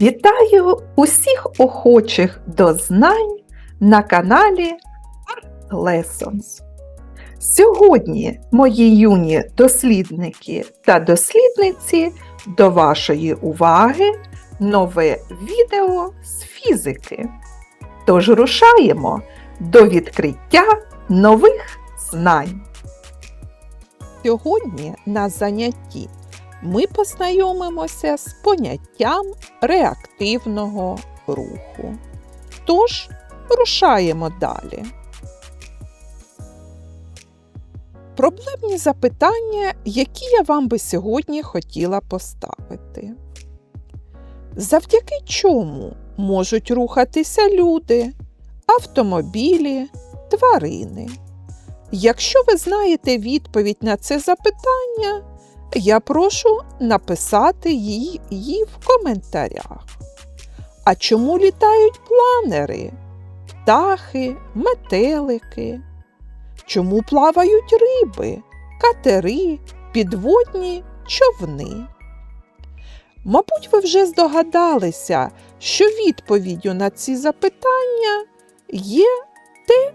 Вітаю усіх охочих до знань на каналі Art Lessons. Сьогодні, мої юні дослідники та дослідниці, до вашої уваги нове відео з фізики. Тож рушаємо до відкриття нових знань. Сьогодні на занятті ми познайомимося з поняттям реактивного руху. Тож, рушаємо далі. Проблемні запитання, які я вам би сьогодні хотіла поставити. Завдяки чому можуть рухатися люди, автомобілі, тварини? Якщо ви знаєте відповідь на це запитання, я прошу написати її, її в коментарях. А чому літають планери, птахи, метелики? Чому плавають риби, катери, підводні човни? Мабуть, ви вже здогадалися, що відповіддю на ці запитання є те,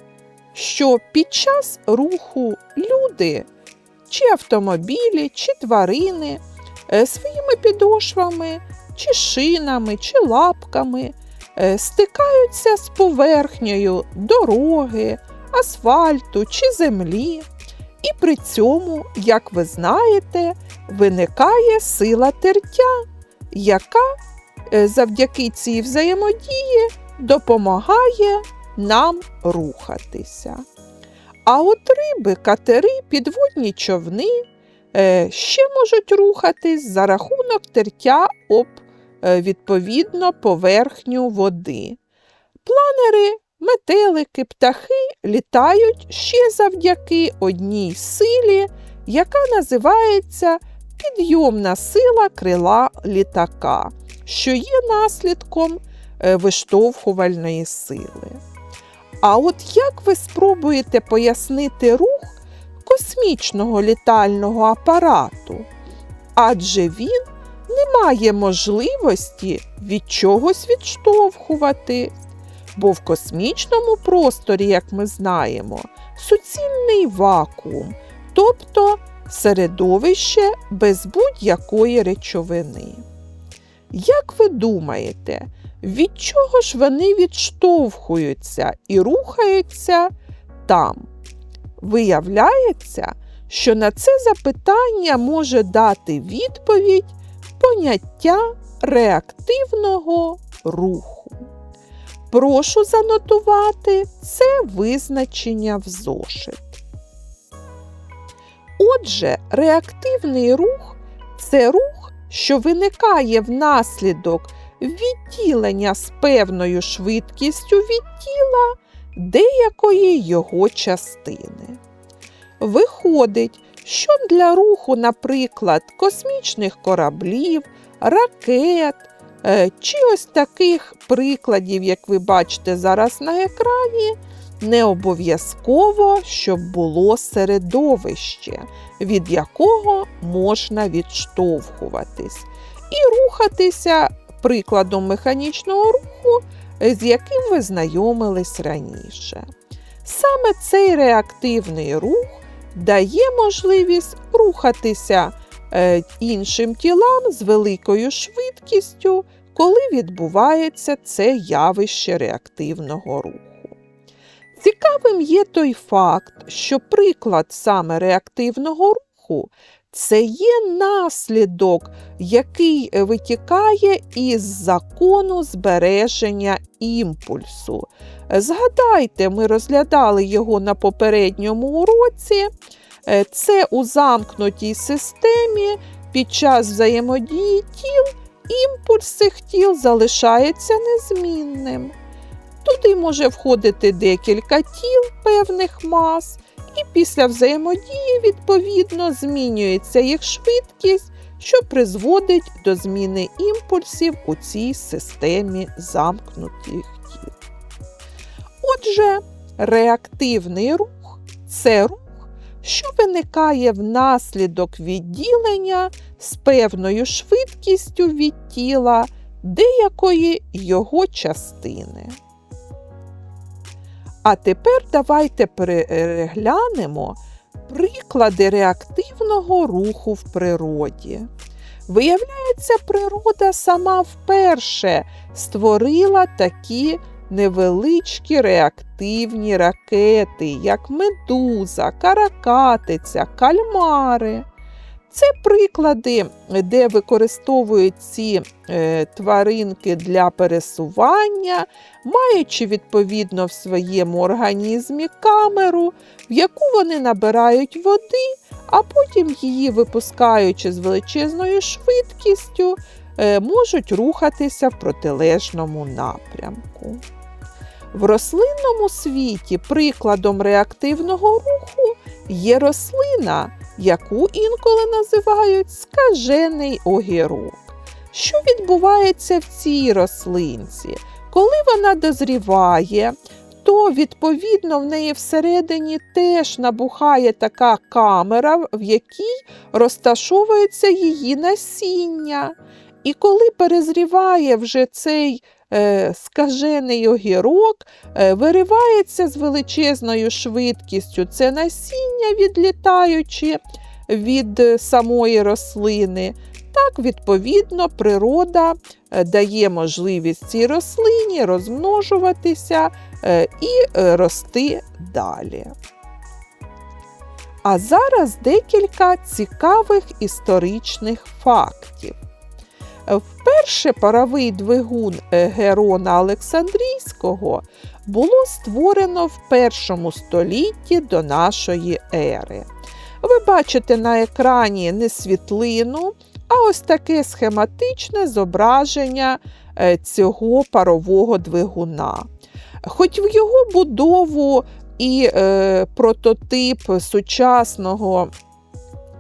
що під час руху люди чи автомобілі, чи тварини е, своїми підошвами, чи шинами, чи лапками е, стикаються з поверхнею дороги, асфальту чи землі. І при цьому, як ви знаєте, виникає сила тертя, яка е, завдяки цій взаємодії допомагає нам рухатися. А от риби, катери, підводні човни е, ще можуть рухатись за рахунок тертя об е, відповідно поверхню води. Планери, метелики, птахи літають ще завдяки одній силі, яка називається підйомна сила крила літака, що є наслідком е, виштовхувальної сили. А от як ви спробуєте пояснити рух космічного літального апарату? Адже він не має можливості від чогось відштовхувати, бо в космічному просторі, як ми знаємо, суцільний вакуум, тобто середовище без будь-якої речовини. Як ви думаєте, від чого ж вони відштовхуються і рухаються там? Виявляється, що на це запитання може дати відповідь поняття реактивного руху. Прошу занотувати це визначення в зошит. Отже, реактивний рух це рух, що виникає внаслідок відділення з певною швидкістю від тіла деякої його частини. Виходить, що для руху, наприклад, космічних кораблів, ракет е, чи ось таких прикладів, як ви бачите зараз на екрані, не обов'язково, щоб було середовище, від якого можна відштовхуватись, і рухатися прикладом механічного руху, з яким ви знайомились раніше. Саме цей реактивний рух дає можливість рухатися е, іншим тілам з великою швидкістю, коли відбувається це явище реактивного руху. Цікавим є той факт, що приклад саме реактивного руху це є наслідок, який витікає із закону збереження імпульсу. Згадайте, ми розглядали його на попередньому уроці. Е, це у замкнутій системі під час взаємодії тіл імпульс цих тіл залишається незмінним. Туди може входити декілька тіл певних мас, і після взаємодії, відповідно, змінюється їх швидкість, що призводить до зміни імпульсів у цій системі замкнутих тіл. Отже, реактивний рух це рух, що виникає внаслідок відділення з певною швидкістю від тіла деякої його частини. А тепер давайте переглянемо приклади реактивного руху в природі. Виявляється, природа сама вперше створила такі невеличкі реактивні ракети, як медуза, каракатиця, кальмари. Це приклади, де використовують ці е, тваринки для пересування, маючи відповідно в своєму організмі камеру, в яку вони набирають води, а потім її, випускаючи з величезною швидкістю, е, можуть рухатися в протилежному напрямку. В рослинному світі прикладом реактивного руху є рослина, яку інколи називають скажений огірок. Що відбувається в цій рослинці? Коли вона дозріває, то відповідно в неї всередині теж набухає така камера, в якій розташовується її насіння. І коли перезріває вже цей е, скажений огірок, е, виривається з величезною швидкістю це насіння, відлітаючи від е, самої рослини. Так, відповідно, природа е, дає можливість цій рослині розмножуватися е, і рости далі. А зараз декілька цікавих історичних фактів. Вперше паровий двигун е, Герона Олександрійського було створено в першому столітті до нашої ери. Ви бачите на екрані не світлину, а ось таке схематичне зображення е, цього парового двигуна. Хоч в його будову і е, прототип сучасного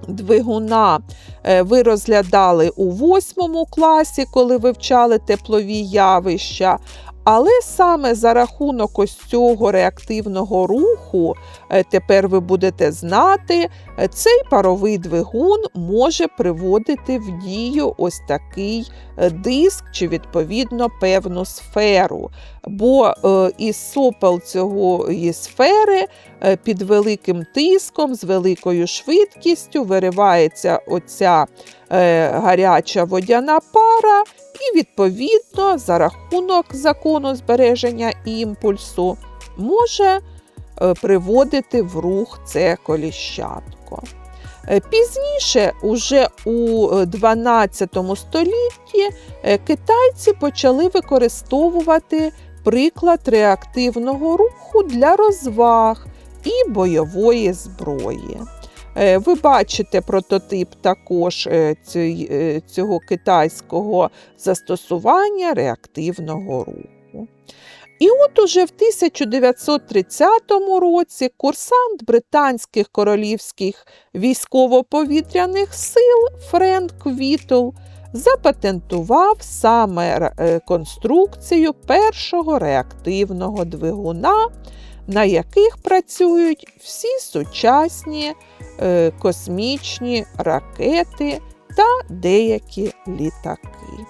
двигуна е, ви розглядали у восьмому класі, коли вивчали теплові явища. Але саме за рахунок ось цього реактивного руху, е, тепер ви будете знати, е, цей паровий двигун може приводити в дію ось такий диск чи, відповідно, певну сферу. Бо із сопел цієї сфери під великим тиском, з великою швидкістю виривається оця гаряча водяна пара. І, відповідно, за рахунок закону збереження імпульсу може е, приводити в рух це коліщатко. Е, пізніше, уже у 12 е, столітті, китайці почали використовувати приклад реактивного руху для розваг і бойової зброї. Е, ви бачите прототип також е, е, цього китайського застосування реактивного руху. І от уже в 1930 році курсант британських королівських військово-повітряних сил Френк Вітл запатентував саме конструкцію першого реактивного двигуна, на яких працюють всі сучасні Е, космічні ракети та деякі літаки.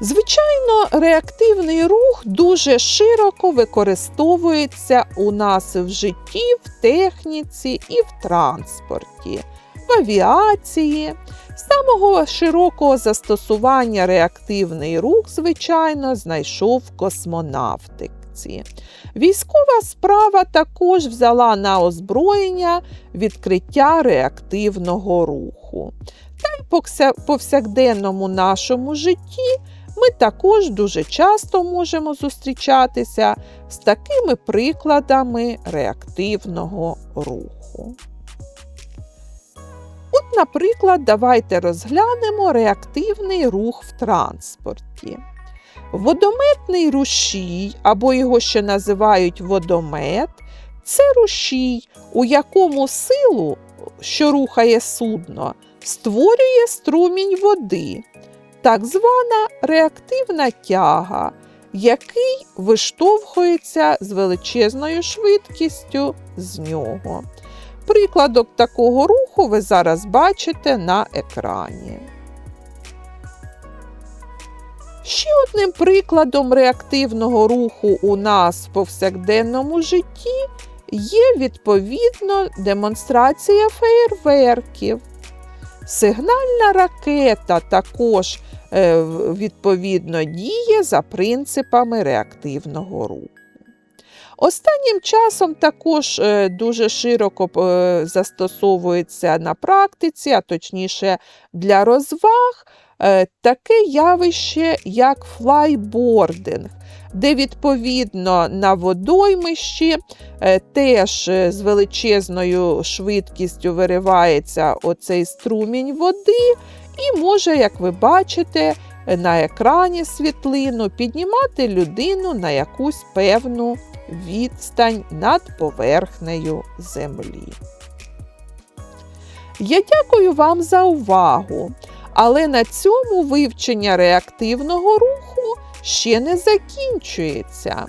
Звичайно, реактивний рух дуже широко використовується у нас в житті, в техніці і в транспорті, в авіації. Самого широкого застосування реактивний рух, звичайно, знайшов космонавтик реакції. Військова справа також взяла на озброєння відкриття реактивного руху. Та й повсякденному нашому житті ми також дуже часто можемо зустрічатися з такими прикладами реактивного руху. Наприклад, давайте розглянемо реактивний рух в транспорті. Водометний рушій, або його ще називають водомет, це рушій, у якому силу, що рухає судно, створює струмінь води, так звана реактивна тяга, який виштовхується з величезною швидкістю з нього. Прикладок такого руху ви зараз бачите на екрані. Ще одним прикладом реактивного руху у нас в повсякденному житті є відповідно демонстрація феєрверків. Сигнальна ракета також е, відповідно діє за принципами реактивного руху. Останнім часом також е, дуже широко е, застосовується на практиці, а точніше для розваг, е, таке явище, як флайбординг, де відповідно на водоймищі теж з величезною швидкістю виривається оцей струмінь води, і може, як ви бачите, на екрані світлину піднімати людину на якусь певну відстань над поверхнею землі. Я дякую вам за увагу, але на цьому вивчення реактивного руху ще не закінчується.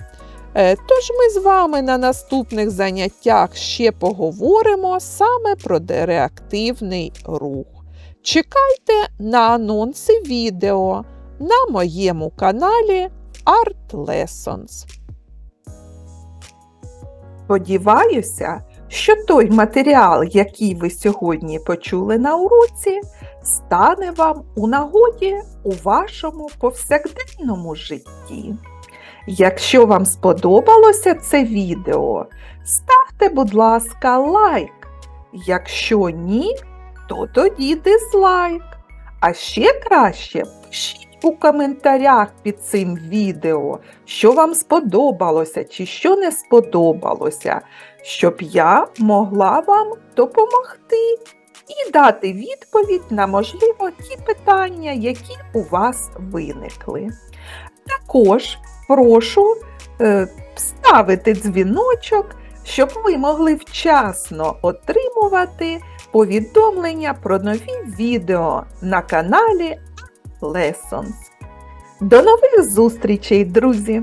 Е, Тож ми з вами на наступних заняттях ще поговоримо саме про реактивний рух. Чекайте на анонси відео на моєму каналі Art Lessons. Сподіваюся, що той матеріал, який ви сьогодні почули на уроці, стане вам у нагоді у вашому повсякденному житті. Якщо вам сподобалося це відео, ставте, будь ласка, лайк. Якщо ні, то тоді дизлайк. А ще краще пишіть у коментарях під цим відео, що вам сподобалося чи що не сподобалося, щоб я могла вам допомогти і дати відповідь на, можливо, ті питання, які у вас виникли. Також прошу е, ставити дзвіночок, щоб ви могли вчасно отримувати повідомлення про нові відео на каналі Lessons. До нових зустрічей, друзі!